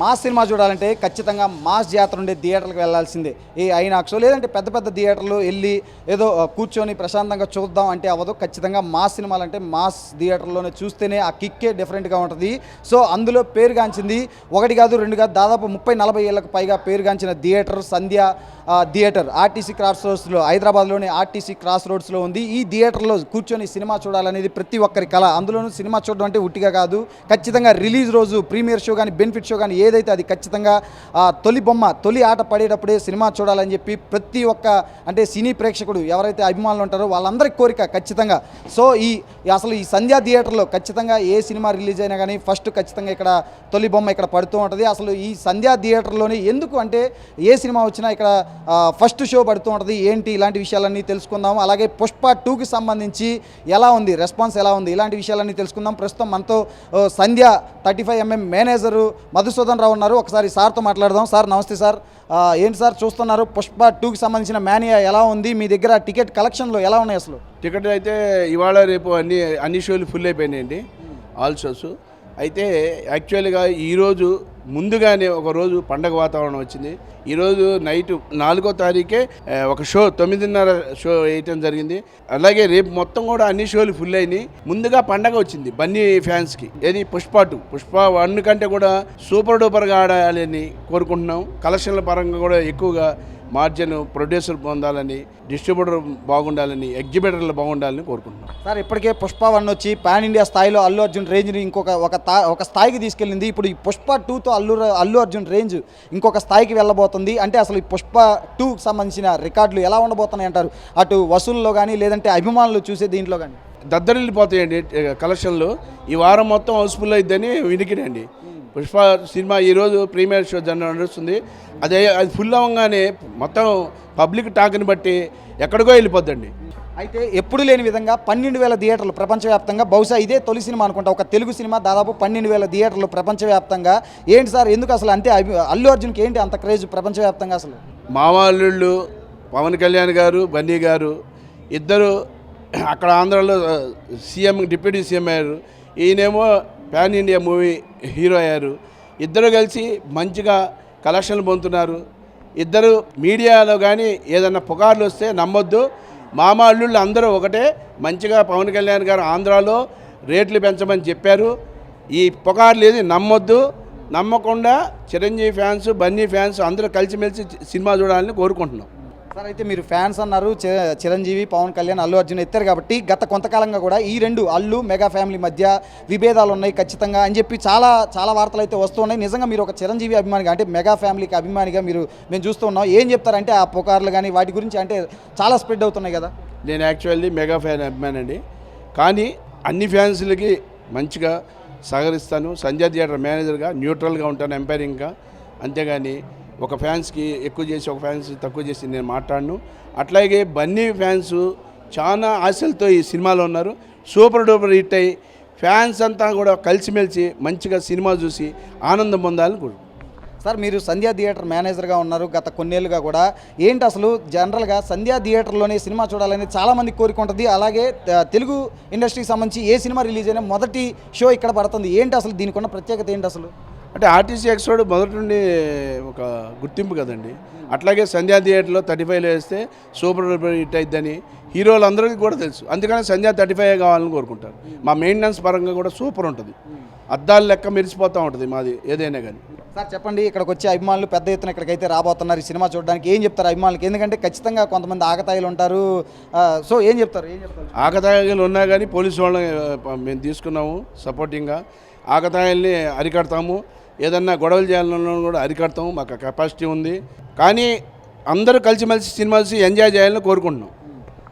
Mass cinema చూడాలంటే ఖచ్చితంగా mass జాతర ఉండే థియేటర్కి వెళ్ళాల్సిందే ఈ ఐనాక్స్ లేదంటే పెద్ద పెద్ద థియేటర్లు వెళ్ళి ఏదో కూర్చొని ప్రశాంతంగా చూద్దాం అంటే అవ్వదు. ఖచ్చితంగా మాస్ సినిమాలు అంటే మాస్ థియేటర్లోనే చూస్తేనే ఆ కిక్కే డిఫరెంట్గా ఉంటుంది. సో అందులో పేరుగాంచింది ఒకటి కాదు రెండు కాదు దాదాపు ముప్పై నలభై ఏళ్ళకు పైగా పేరుగాంచిన theatre Sandhya theatre. RTC cross రోడ్స్లో హైదరాబాద్లోని ఆర్టీసీ క్రాస్ రోడ్స్లో ఉంది. ఈ థియేటర్లో కూర్చొని సినిమా చూడాలనేది ప్రతి ఒక్కరి కళ. అందులోనూ సినిమా చూడడం అంటే ఉట్టిగా కాదు. ఖచ్చితంగా రిలీజ్ రోజు ప్రీమియర్ షో కానీ బెనిఫిట్ షో కానీ ఏదైతే అది ఖచ్చితంగా ఆ, తొలి బొమ్మ తొలి ఆట పడేటప్పుడే సినిమా చూడాలని చెప్పి ప్రతి ఒక్క అంటే సినీ ప్రేక్షకుడు ఎవరైతే అభిమానులు ఉంటారో వాళ్ళందరి కోరిక ఖచ్చితంగా. సో ఈ అసలు ఈ సంధ్యా థియేటర్లో ఖచ్చితంగా ఏ సినిమా రిలీజ్ అయినా కానీ ఫస్ట్ ఖచ్చితంగా ఇక్కడ తొలి బొమ్మ ఇక్కడ పడుతూ ఉంటుంది. అసలు ఈ సంధ్యా థియేటర్లోనే ఎందుకు అంటే ఏ సినిమా వచ్చినా ఇక్కడ ఫస్ట్ షో పడుతూ ఉంటుంది. ఏంటి ఇలాంటి విషయాలన్నీ తెలుసుకుందాం. అలాగే పుష్ప టూకి సంబంధించి ఎలా ఉంది? రెస్పాన్స్ ఎలా ఉంది? ఇలాంటి విషయాలన్నీ తెలుసుకుందాం. ప్రస్తుతం మనతో Sandhya thirty five MM manager Madhusudan Rao ఉన్నారు. ఒకసారి సార్తో మాట్లాడదాం. సార్ నమస్తే సార్. ఏంటి సార్ చూస్తున్నారు? పుష్ప టూకి సంబంధించిన మేనియా ఎలా ఉంది? మీ దగ్గర టికెట్ కలెక్షన్లో ఎలా ఉన్నాయి అసలు? టికెట్ అయితే ఇవాళ రేపు అన్ని అన్ని షోలు ఫుల్ అయిపోయినాయండి. ఆల్ షోస్ అయితే యాక్చువల్గా ఈరోజు ముందుగానే ఒక రోజు పండగ వాతావరణం వచ్చింది. ఈరోజు నైట్ నాలుగో తారీఖే ఒక షో తొమ్మిదిన్నర షో వేయటం జరిగింది. అలాగే రేపు మొత్తం కూడా అన్ని షోలు ఫుల్ అయినాయి. ముందుగా పండగ వచ్చింది బన్నీ ఫ్యాన్స్కి ఏది? పుష్ప టూ. పుష్ప వన్ కంటే కూడా సూపర్ డూపర్గా ఆడాలని కోరుకుంటున్నాం. కలెక్షన్ల పరంగా కూడా ఎక్కువగా మార్జిన్ ప్రొడ్యూసర్ పొందాలని డిస్ట్రిబ్యూటర్ బాగుండాలని ఎగ్జిబిటర్లు బాగుండాలని కోరుకుంటున్నాం. సార్ ఇప్పటికే పుష్ప వన్ వచ్చి పాన్ ఇండియా స్థాయిలో అల్లు అర్జున్ రేంజ్ని ఇంకొక ఒక తా- ఒక స్థాయికి తీసుకెళ్ళింది. ఇప్పుడు ఈ పుష్ప టూతో అల్లు అల్లు అర్జున్ రేంజ్ ఇంకొక స్థాయికి వెళ్ళబోతుంది. అంటే అసలు ఈ పుష్ప టూకి సంబంధించిన రికార్డులు ఎలా ఉండబోతున్నాయి అంటారు? అటు వసూల్లో కానీ లేదంటే అభిమానులు చూసే దీంట్లో కానీ దద్దరిల్లిపోతాయండి కలెక్షన్లు. ఈ వారం మొత్తం హౌస్ఫుల్ అయిద్దని వినికినండి పుష్ప సినిమా ఈరోజు ప్రీమియర్ షో జన నడుస్తుంది. అదే అది ఫుల్ అవ్వగానే మొత్తం పబ్లిక్ టాక్ని బట్టి ఎక్కడికో వెళ్ళిపోద్దండి. అయితే ఎప్పుడు లేని విధంగా పన్నెండు వేల థియేటర్లు ప్రపంచవ్యాప్తంగా బహుశా ఇదే తొలి సినిమా అనుకుంటా ఒక తెలుగు సినిమా దాదాపు పన్నెండు వేల థియేటర్లు ప్రపంచవ్యాప్తంగా. ఏంటి సార్? ఎందుకు అసలు అంతే అల్లు అర్జున్కి ఏంటి అంత క్రేజ్ ప్రపంచవ్యాప్తంగా అసలు? మావాళ్ళు పవన్ కళ్యాణ్ గారు బన్నీ గారు ఇద్దరు అక్కడ ఆంధ్రాలో సీఎం డిప్యూటీ సీఎం అయ్యారు. ఈయనేమో పాన్ ఇండియా మూవీ హీరో అయ్యారు. ఇద్దరు కలిసి మంచిగా కలెక్షన్లు పొందుతున్నారు. ఇద్దరు మీడియాలో కానీ ఏదన్నా పుకార్లు వస్తే నమ్మొద్దు. మామ అల్లుళ్ళు అందరూ ఒకటే. మంచిగా పవన్ కళ్యాణ్ గారు ఆంధ్రాలో రేట్లు పెంచమని చెప్పారు. ఈ పుకార్లు ఏది నమ్మొద్దు. నమ్మకుండా చిరంజీవి ఫ్యాన్స్ బన్నీ ఫ్యాన్స్ అందరూ కలిసిమెలిసి సినిమా చూడాలని కోరుకుంటున్నాం. సార్ అయితే మీరు ఫ్యాన్స్ అన్నారు చిరంజీవి పవన్ కళ్యాణ్ అల్లు అర్జున్ ఎత్తారు కాబట్టి గత కొంతకాలంగా కూడా ఈ రెండు అల్లు మెగా ఫ్యామిలీ మధ్య విభేదాలు ఉన్నాయి ఖచ్చితంగా అని చెప్పి చాలా చాలా వార్తలు అయితే వస్తున్నాయి నిజంగా మీరు ఒక చిరంజీవి అభిమానిగా అంటే మెగా ఫ్యామిలీకి అభిమానిగా మీరు మేము చూస్తూ ఉన్నాం. ఏం చెప్తారంటే ఆ పుకార్లు కానీ వాటి గురించి అంటే చాలా స్ప్రెడ్ అవుతున్నాయి కదా? నేను యాక్చువల్లీ మెగా ఫ్యాన్ అభిమానండి. కానీ అన్ని ఫ్యాన్స్లకి మంచిగా సహకరిస్తాను. సంజయ్ థియేటర్ మేనేజర్గా న్యూట్రల్గా ఉంటాను ఎంపైరింగ్గా. అంతేగాని ఒక ఫ్యాన్స్కి ఎక్కువ చేసి ఒక ఫ్యాన్స్ తక్కువ చేసి నేను మాట్లాడను. అట్లాగే బన్నీ ఫ్యాన్స్ చాలా ఆశలతో ఈ సినిమాలో ఉన్నారు. సూపర్ డూపర్ హిట్ అయ్యి ఫ్యాన్స్ అంతా కూడా కలిసిమెలిసి మంచిగా సినిమా చూసి ఆనందం పొందాలని కోరుకుంటున్నాను. సార్ మీరు సంధ్యా థియేటర్ మేనేజర్గా ఉన్నారు గత కొన్నేళ్ళుగా కూడా. ఏంటి అసలు జనరల్గా సంధ్యా థియేటర్లోనే సినిమా చూడాలని చాలామంది కోరిక ఉంటుంది అలాగే తెలుగు ఇండస్ట్రీకి సంబంధించి ఏ సినిమా రిలీజ్ అయినా మొదటి షో ఇక్కడ పడుతుంది. ఏంటి అసలు దీనికి ఉన్న ప్రత్యేకత ఏంటి అసలు? అంటే ఆర్టీసీ ఎక్స్పోర్ట్ మొదటి నుండి ఒక గుర్తింపు కదండి. అట్లాగే సంధ్యా థియేటర్లో థర్టీ ఫైవ్లో వేస్తే సూపర్ హిట్ అయిద్దని హీరోలు అందరికీ కూడా తెలుసు. అందుకని సంధ్యా థర్టీ ఫైవ్ కావాలని కోరుకుంటారు. మా మెయింటెనెన్స్ పరంగా కూడా సూపర్ ఉంటుంది. అద్దాలు లెక్క మెరిసిపోతూ ఉంటుంది మాది ఏదైనా కానీ సార్ చెప్పండి. ఇక్కడికి వచ్చే అభిమానులు పెద్ద ఎత్తున ఇక్కడికైతే రాబోతున్నారు. ఈ సినిమా చూడడానికి ఏం చెప్తారు అభిమానులకి? ఎందుకంటే ఖచ్చితంగా కొంతమంది ఆగతాయిలు ఉంటారు. సో ఏం చెప్తారు? ఏం చెప్తారు? ఆకతాయిలు ఉన్నా కానీ పోలీసు వాళ్ళని మేము తీసుకున్నాము సపోర్టింగ్గా. ఆకతాయిల్ని అరికడతాము. ఏదన్నా గొడవలు చేయాలన్నా కూడా అరికడతాము మాకు కెపాసిటీ ఉంది. కానీ అందరూ కలిసిమెలిసి సినిమా చూసి ఎంజాయ్ చేయాలని కోరుకుంటున్నాం.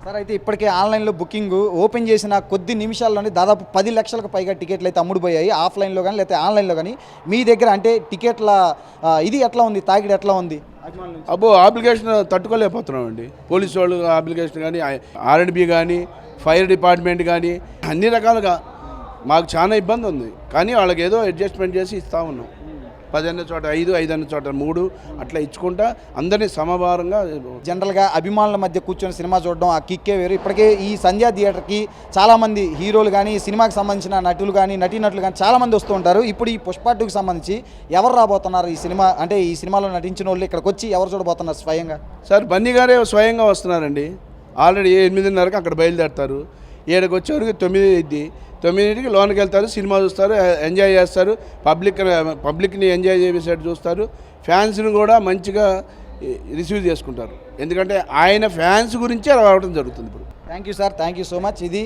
సార్ అయితే ఇప్పటికే ఆన్లైన్లో బుకింగ్ ఓపెన్ చేసిన కొద్ది నిమిషాల్లోనే దాదాపు పది లక్షలకు పైగా టికెట్లు అయితే అమ్ముడుపోయాయి. ఆఫ్లైన్లో కానీ లేకపోతే ఆన్లైన్లో కానీ మీ దగ్గర అంటే టికెట్ల ఇది ఎట్లా ఉంది? తాకిడి ఎట్లా ఉంది. అబ్బో అప్లికేషన్ తట్టుకోలేకపోతున్నాం అండి పోలీసు వాళ్ళు అప్లికేషన్ కానీ ఆర్ఎండ్బి కానీ ఫైర్ డిపార్ట్మెంట్ కానీ అన్ని రకాలుగా మాకు చాలా ఇబ్బంది ఉంది. కానీ వాళ్ళకి ఏదో అడ్జస్ట్మెంట్ చేసి ఇస్తా ఉన్నాం. పది అన్న చోట ఐదు ఐదు అన్న చోట మూడు అట్లా ఇచ్చుకుంటా అందరినీ సమభారంగా జనరల్గా అభిమానుల మధ్య కూర్చొని సినిమా చూడడం ఆ కిక్కే వేరు. ఇప్పటికే ఈ సంధ్యా థియేటర్కి చాలామంది హీరోలు కానీ సినిమాకి సంబంధించిన నటులు కానీ నటీనటులు కానీ చాలామంది వస్తూ ఉంటారు. ఇప్పుడు ఈ పుష్ప టూకి సంబంధించి ఎవరు రాబోతున్నారు ఈ సినిమా? అంటే ఈ సినిమాలో నటించిన వాళ్ళు ఇక్కడికి వచ్చి ఎవరు చూడబోతున్నారు స్వయంగా? సార్ బన్నీ గారే స్వయంగా వస్తున్నారండి. ఆల్రెడీ ఎనిమిదిన్నరకు అక్కడ బయలుదేరుతారు. ఏడుకి వచ్చేవరకు తొమ్మిది అయింది తొమ్మిదింటికి లోనికి వెళ్తారు సినిమా చూస్తారు ఎంజాయ్ చేస్తారు. పబ్లిక్ పబ్లిక్ని ఎంజాయ్ చేసేటట్టు చూస్తారు. ఫ్యాన్స్ని కూడా మంచిగా రిసీవ్ చేసుకుంటారు. ఎందుకంటే ఆయన ఫ్యాన్స్ గురించే రావడం జరుగుతుంది ఇప్పుడు. Thank you sir thank you so much ఇది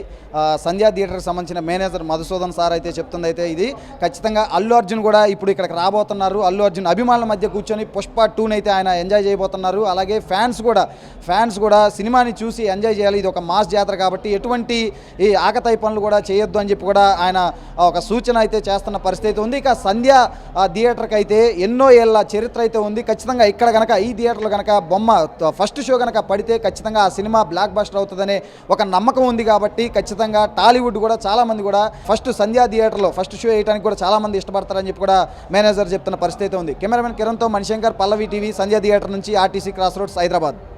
సంధ్యా థియేటర్కి సంబంధించిన మేనేజర్ మధుసూదన్ సార్ అయితే చెప్తుంది అయితే ఇది. ఖచ్చితంగా అల్లు అర్జున్ కూడా ఇప్పుడు ఇక్కడికి రాబోతున్నారు. అల్లు అర్జున్ అభిమానుల మధ్య కూర్చొని పుష్ప టూని అయితే ఆయన ఎంజాయ్ చేయబోతున్నారు. అలాగే ఫ్యాన్స్ కూడా ఫ్యాన్స్ కూడా సినిమాని చూసి ఎంజాయ్ చేయాలి. ఇది ఒక మాస్ జాతర కాబట్టి ఎటువంటి ఈ ఆకతాయి పనులు కూడా చేయొద్దు అని చెప్పి కూడా ఆయన ఒక సూచన అయితే చేస్తున్న పరిస్థితి అయితే ఉంది. ఇక సంధ్యా థియేటర్కి అయితే ఎన్నో ఏళ్ళ చరిత్ర అయితే ఉంది. ఖచ్చితంగా ఇక్కడ కనుక ఈ థియేటర్లో కనుక బొమ్మ ఫస్ట్ షో కనుక పడితే ఖచ్చితంగా ఆ సినిమా బ్లాక్ బస్టర్ అవుతుందనే ఒక నమ్మకం ఉంది కాబట్టి ఖచ్చితంగా టాలీవుడ్ కూడా చాలామంది కూడా ఫస్ట్ సంధ్యా థియేటర్లో ఫస్ట్ షో వేయడానికి కూడా చాలామంది ఇష్టపడతారని చెప్పి కూడా మేనేజర్ చెప్తున్న పరిస్థితి అయితే ఉంది. కెమెరామెన్ కిరణ్తో మణిశంకర్ పల్లవి టీవీ సంధ్యా థియేటర్ నుంచి ఆర్టీసీ క్రాస్ రోడ్స్ హైదరాబాద్.